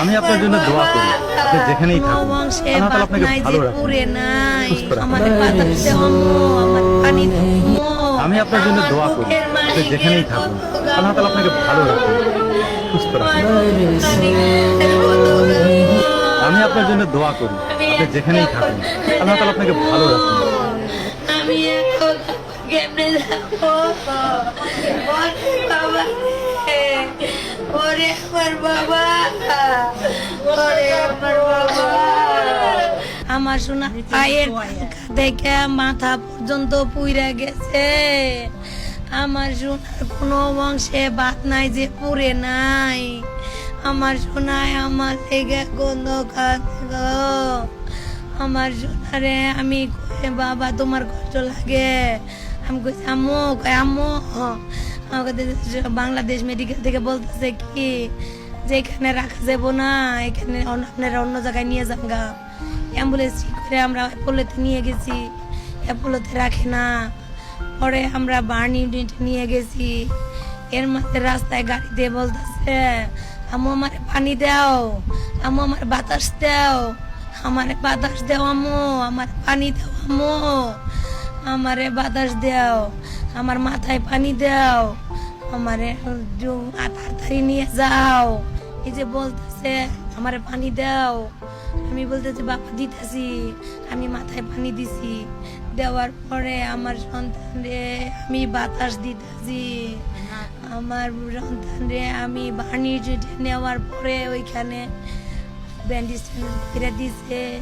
আমি আপনার জন্য দোয়া করি। আপনি যেখানেই থাকুন। আল্লাহ তাআলা আপনাকে ভালো রাখুন। আমি আপনার জন্য দোয়া করি। আপনি যেখানেই থাকুন। আল্লাহ তাআলা আপনাকে ভালো রাখুন। সুস্থ রাখুন। আমি আপনার জন্য দোয়া করি। আপনি যেখানেই থাকুন। আল্লাহ তাআলা আপনাকে ভালো রাখুন। আমি এখন কেমনে যাব। আমার বাবা। আমার বাবা। আমার সোনা পায়ের দেখে মাথা পর্যন্ত পুইরা গেছে। আমার সোনার কোনো বংশে বাত নাই যে পুরে নাই। আমার সোনায় আমার থেকে গন্ধ গো আমার সোনারে আমি কই বাবা, তোমার কষ্ট লাগে। আমি কইছি, আম্মু কই আম্মু আমাকে বাংলাদেশ মেডিকেল থেকে বলতেছে কি যে এখানে রাখা যাব না, এখানে আপনারা অন্য জায়গায় নিয়ে যান গা। অ্যাম্বুলেন্স ঠিক করে আমরা অ্যাপোলোতে নিয়ে গেছি, অ্যাপোলোতে রাখে না। পরে আমরা বার্ন ইউনিটে নিয়ে গেছি। এর মধ্যে রাস্তায় গাড়ি দিয়ে বলতেছে, আম্মু, আমার পানি দাও। আমু আমার বাতাস দাও। আমারে বাতাস দাও, আম্মু। আমার পানি দাও, আম্মু। আমারে বাতাস দাও। আমার মাথায় পানি দাও। আমারে তাড়াতাড়ি নিয়ে যাও। এই যে বলতেছে, আমারে পানি দাও। আমি বলতেছি, বাবা, দিতেছি। আমি মাথায় পানি দিছি। দেওয়ার পরে আমার সন্তানরে আমি বাতাস দিতেছি। আমার সন্তানরে আমি বাণী নেওয়ার পরে ওইখানে ব্যান্ডেজ ফিরে দিছে।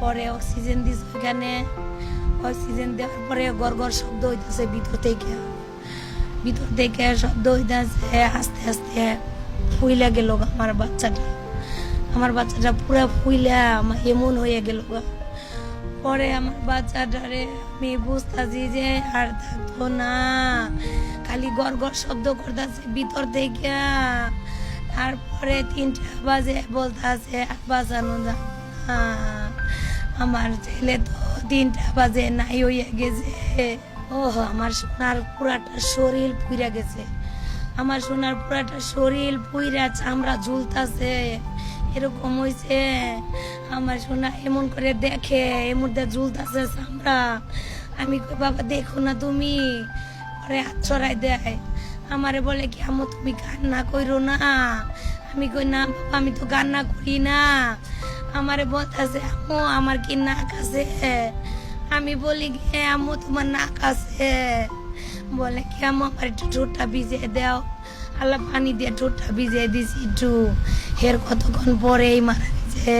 পরে অক্সিজেন দিছে ওইখানে। অক্সিজেন দেওয়ার পরে গড় গড় শব্দ হইতেছে ভিতর থেকে। ভিতর থেকে শব্দ হইতেছে, আস্তে আস্তে ফুইলা গেল আমার বাচ্চাটা। আমার বাচ্চাটা পুরো ফুইলা আমার এমন হয়ে গেল পরে আমার বাচ্চাটারে আমি বুঝতেছি যে আর থাকতো না। খালি গড় গড় শব্দ করতেছে ভিতর থেকে। তারপরে তিনটা বাজে বলতেছে, আর বাঁচানো না। আমার ছেলে তো তিনটা বাজে, নাই হইয়া গেছে। ও আমার সোনার পুরাটা শরীর পুইরা গেছে। আমার সোনার পুরাটা শরীর পুইরা চামড়া ঝুলতাছে। এরকম হইছে। আমার সোনা এমন করে দেখে এর মধ্যে ঝুলতাছে চামড়া। আমি বাবা, দেখো না তুমি। পরে হাত ছড়াই দেয়। আমারে বলে, কি আমো তুমি কান্না কইরো না? আমি কই, না বাবা, আমি তো কান্না করি না। আমারে আছে আম্মু আমার কি নাক আছে? আমি বলি "হ্যাঁ, আম্মু তোমার নাক আছে। বলে কি আম্মু আমার একটু ঠোঁটটা ভিজিয়ে দাও। আল্লাহ পানি দিয়ে ঠোঁটটা ভিজিয়ে দিছি একটু। হের কতক্ষণ পরেই মারা গেছে।